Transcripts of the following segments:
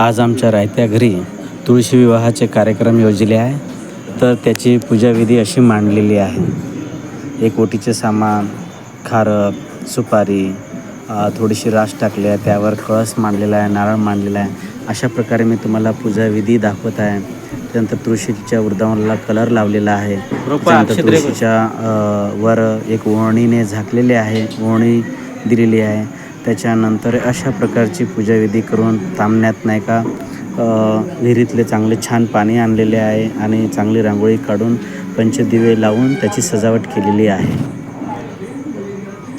आज आमच्या रायत्या घरी तुळशी विवाहाचे कार्यक्रम योजले आहे. तर त्याची पूजाविधी अशी मांडलेली आहे. एक ओटीचे सामान खारक सुपारी थोडीशी रास टाकली आहे. त्यावर कळस मांडलेला आहे नारळ मांडलेला आहे. अशा प्रकारे मी तुम्हाला पूजाविधी दाखवत आहे. त्यानंतर तुळशीच्या वृंदावनाला कलर लावलेला आहे. त्यानंतर तुळशीच्या वर एक ओळणीने झाकलेली आहे. ओळणी दिलेली आहे. त्याच्यानंतर अशा प्रकारची पूजाविधी करून तांबण्यात नाही का विहिरीतले चांगले छान पाणी आणलेले आहे आणि चांगली रांगोळी काढून पंचदिवे लावून त्याची सजावट केलेली आहे.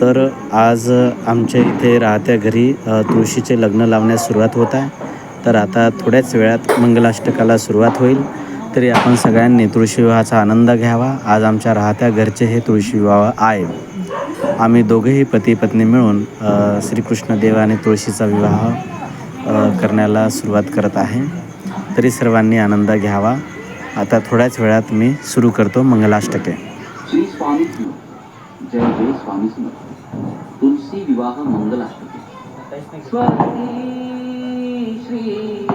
तर आज आमच्या इथे राहत्या घरी तुळशीचे लग्न लावण्यास सुरुवात होत आहे. तर आता थोड्याच वेळात मंगलाष्टकाला सुरुवात होईल. तरी आपण सगळ्यांनी तुळशी विवाहाचा आनंद घ्यावा. आज आमच्या राहत्या घरचे हे तुळशी विवाह आहे. आम्ही दोघेही पती पत्नी मिळून अ, श्रीकृष्ण देव आणि तुळशीचा विवाह करण्याला सुरुवात करत आहे. तरी सर्वांनी आनंद घ्यावा. आता थोड्याच वेळात मी सुरू करतो मंगलाष्टके. श्री स्वामी समर्थ. जय जय स्वामी समर्थ तुलसी विवाह मंगलाष्टकी. स्वस्ति श्री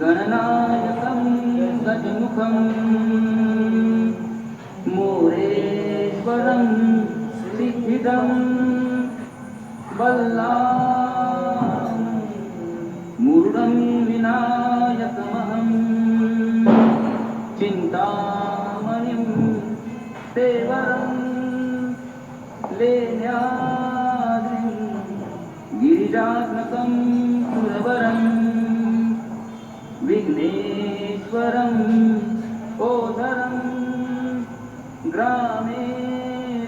गणनायकं गजमुखं। मोरेश्वरं सिद्धिदं बल्लां मूढं विनायकमहं चिन्तामणिं देवरं लेण्याद्रिं गिरिजात्मकं सुरवरं विघ्नेश्वरम् ओधरं ग्रामे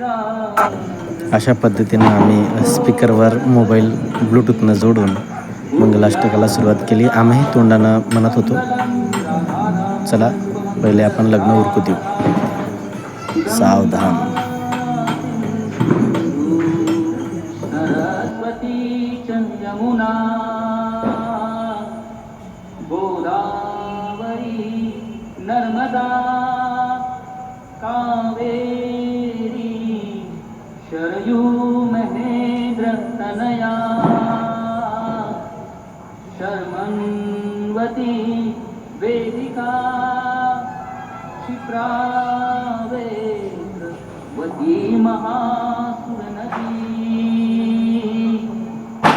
राम अशा पद्धतीनं आम्ही स्पीकरवर मोबाईल ब्लूटूथनं जोडून मंगलाष्टकाला सुरुवात केली. आम्ही तोंडानं म्हणत होतो चला पहिले आपण लग्न उरकू देऊ सावधान. गोदावरी नर्मदा कावेरी शरयू महेन्द्र तनया। शर्मन्वती वेदिका क्षिप्रावेत्रवती महासुरनदी।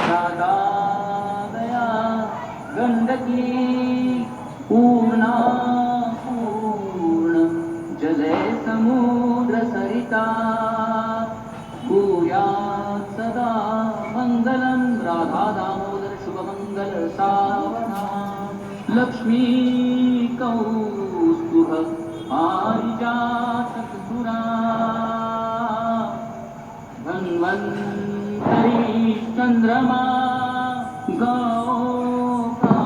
राधादया गण्डकी गौका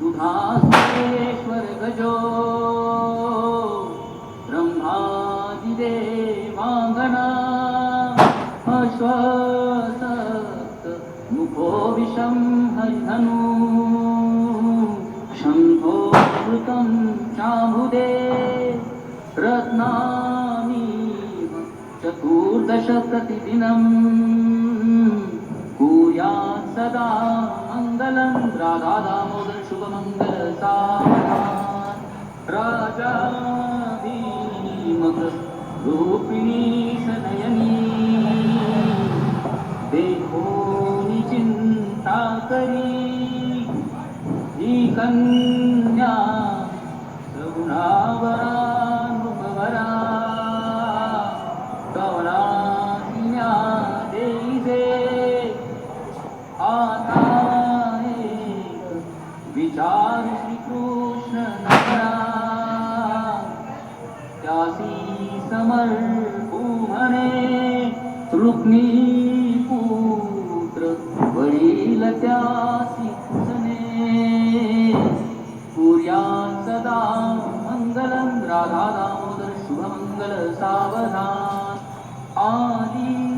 दुधास्तेश्वर गजो ब्रह्मादिदेवाङ्गना अश्वसत् मुखो विषं हरिधनु शम्भो कृतं चाबुदे रत्नानि चतुर्दश प्रतिदिनम् कुर्यात् सदा मङ्गलं राधा दामोदर शुभमङ्गल राजा धीमक रूपिणी सनयनी। देखो चिंता करी ही विचार श्रीकृष्ण नगरा त्यासी समर्पू म्हणे रुक्मी पुत्र वडील त्यासी सने कुर्या सदा मंगलं राधा दामोदर शुभमंगल सावधान. आदी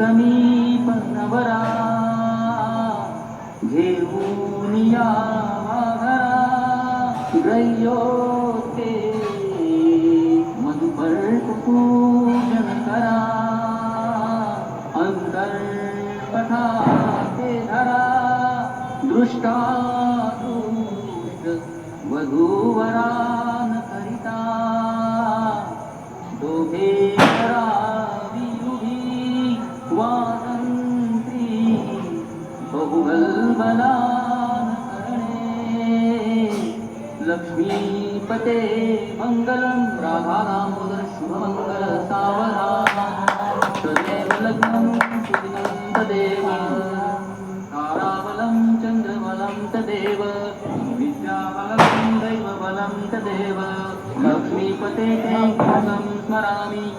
समीप नवरा घेऊन या घरा ग्रह्योते मधुपर्क पूजन करा अंतर पठा ते धरा दृष्टा वधूवरान करिता दोघे बहुगलबलान करणे लक्ष्मीपते मङ्गलं राधा दामोदर शुभमङ्गल सावधान। तदेव लग्नं सुदिनं तदेव। ताराबलं चन्द्रबलं तदेव। विद्याबलं दैवबलं तदेव। लक्ष्मीपते ते कृतं स्मरामि।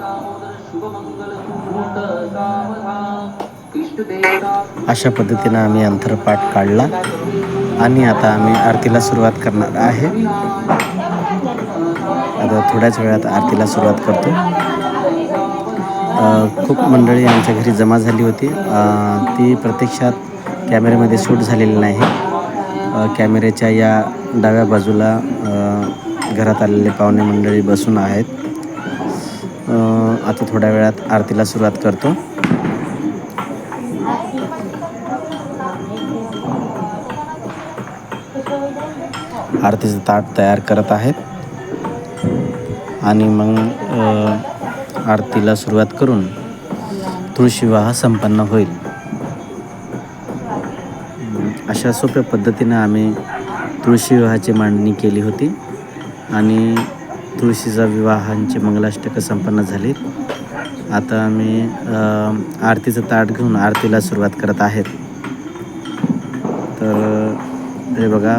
दामोदर शुभमङ्गल सावधान। अशा पद्धतीनं आम्ही अंतरपाठ काढला आणि आता आम्ही आरतीला सुरुवात करणार आहे. आता थोड्याच वेळात आरतीला सुरुवात करतो. खूप मंडळी आमच्या घरी जमा झाली होती. ती प्रत्यक्षात कॅमेऱ्यामध्ये शूट झालेली नाही. कॅमेऱ्याच्या या डाव्या बाजूला घरात आलेले पाहुणे मंडळी बसून आहेत. आता थोड्या वेळात आरतीला सुरुवात करतो. आरतीचं ताट तयार करत आहेत. आणि मग आरतीला सुरुवात करून तुळशीविवाह संपन्न होईल. अशा सोप्या पद्धतीनं आम्ही तुळशी विवाहाची मांडणी केली होती. आणि तुळशीचा विवाहांची मंगलाष्टकं संपन्न झाली आता आम्ही आरतीचं ताट घेऊन आरतीला सुरुवात करत आहेत. तर हे बघा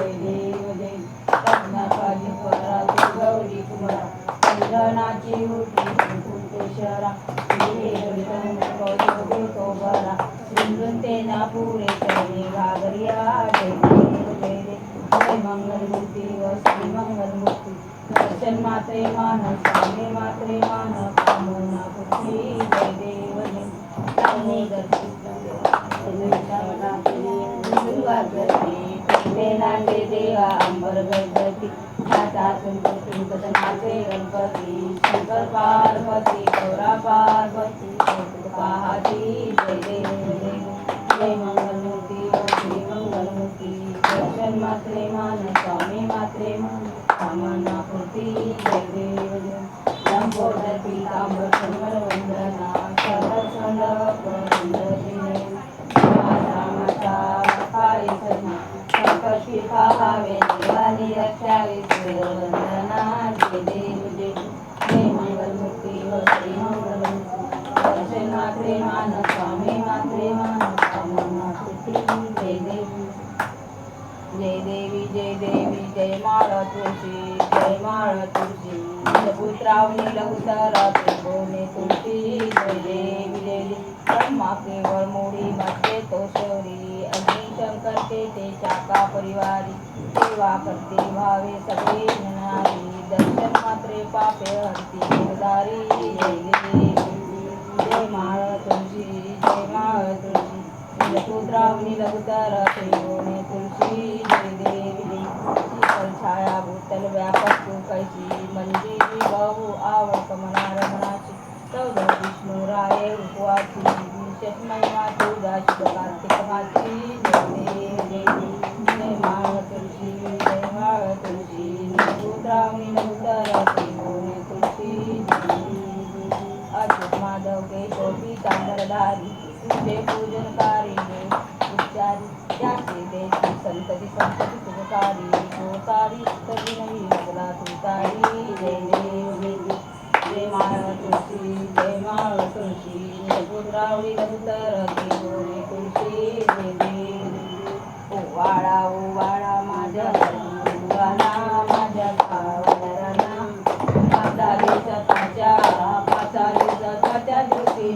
देव जय स्वामी नाटे देवा अंबर गणपती माता संपती नाचे गणपती शंकर पार्वती गौरा पार्वती पहाती जय देव जय जय मंगलमूर्ती व श्री मंगलमूर्ती दर्शन मात्रे मान स्वामी मात्रे मान कामना जय देव पाहावे देवानी रक्षावे वंदना जय देव जय जय मंगलमूर्ती दर्शन मात्रे मान स्वामी मात्रे मान कामना जय देव जय देवी जय देवी जय माळ तुळशी जय माळ तुळशी पुत्रावनी लघुतर त्रिभुवने तुळशी जय देवी ब्रह्मा केवळ मोडी मध्ये तो शौरी अग्नी शंकर ते ते चाका परिवारी. सेवा करते भावे सगळे जनारी दर्शन मात्रे पापे हरती गिरधारी जय जय माळ तुळशी जय माळ तुळशी पुत्रावनी लघुतर त्रिभुवने तुळशी जय छायाभूतल छाया भूतल व्यापक तू कैसी बहु आवक मना रमणाची चौद विष्णू राय उपवासी विशेष महिमा तुझा शुभ कार्तिक माची जय जय जय माळ तुळशी जय माळ तुळशी तुळशी माधव तुझे पूजनकारी उच्चारी त्याचे देशी संतती संतती सुखकारी गोकारी तरी नवी लगला तुतारी जय देव जय देव. जय माळ तुळशी जय माळ तुळशी पुत्रावळी लघुतर त्रिभुवने तुळशी जय देव ओवाळा ओवाळा माझ्या जीवाला माझ्या भावना पाचा दिवसाच्या पाचा दिवसाच्या ज्योती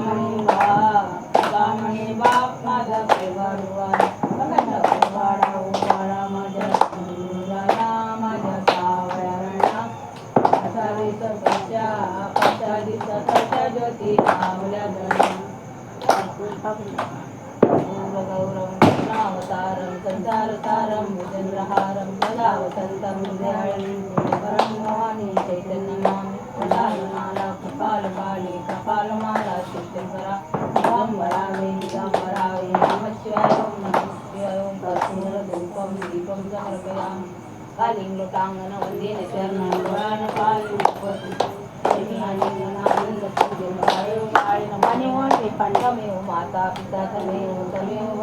कामणी बा कामणी बाप माझा पेवाडवा वाडा वाडा माझ्या सुराला माझ्या सावळ्या असा दिवसाच्या असा दिवसाच्या ज्योती लावल्या गौरवं कृष्णावतारं संसारसारं भुजन्द्रहारं सदा वसन्तं हृदयाळं परं भवानी चैतन्यनामि प्रदायमाला कपालमाला शिवशङ्करा दिगम्बरावे दिगम्बरावे नमः शिवाय शिवाय दीपं समर्पयामि कालिं वन्देन माता पिता तमेव तमेव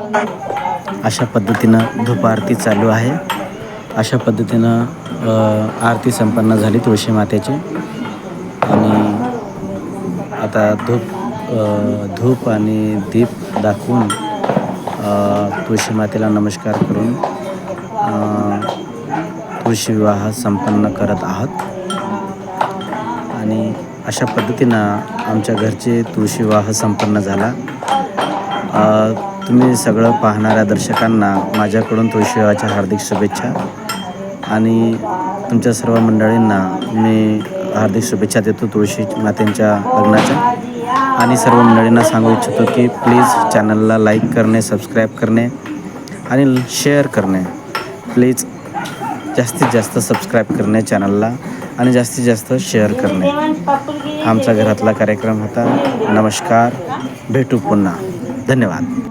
अशा पद्धतीनं धूप आरती चालू आहे. अशा पद्धतीनं आरती संपन्न झाली तुळशी मातेची. आता धूप धूप आणि दीप दाखवून तुळशीमातेला तुळशी मातेला नमस्कार करून तुळशी विवाह संपन्न करत आहात. आणि अशा पद्धतीनं आमच्या घरचे तुळशी विवाह संपन्न झाला. तुम्ही सगळं पाहणाऱ्या दर्शकांना माझ्याकडून तुळशी विवाहाच्या हार्दिक शुभेच्छा. आणि तुमच्या सर्व मंडळींना मी हार्दिक शुभेच्छा देतो तुळशी मातेंच्या लग्नाच्या. आणि सर्व मंडळींना सांगू इच्छितो की प्लीज चॅनलला लाईक करणे सबस्क्राईब करणे आणि शेअर करणे. प्लीज जास्तीत जास्त सबस्क्राईब करणे चॅनलला आणि जास्तीत जास्त शेअर करणे. आमचा घरातला कार्यक्रम होता. नमस्कार. भेटू पुन्हा. धन्यवाद.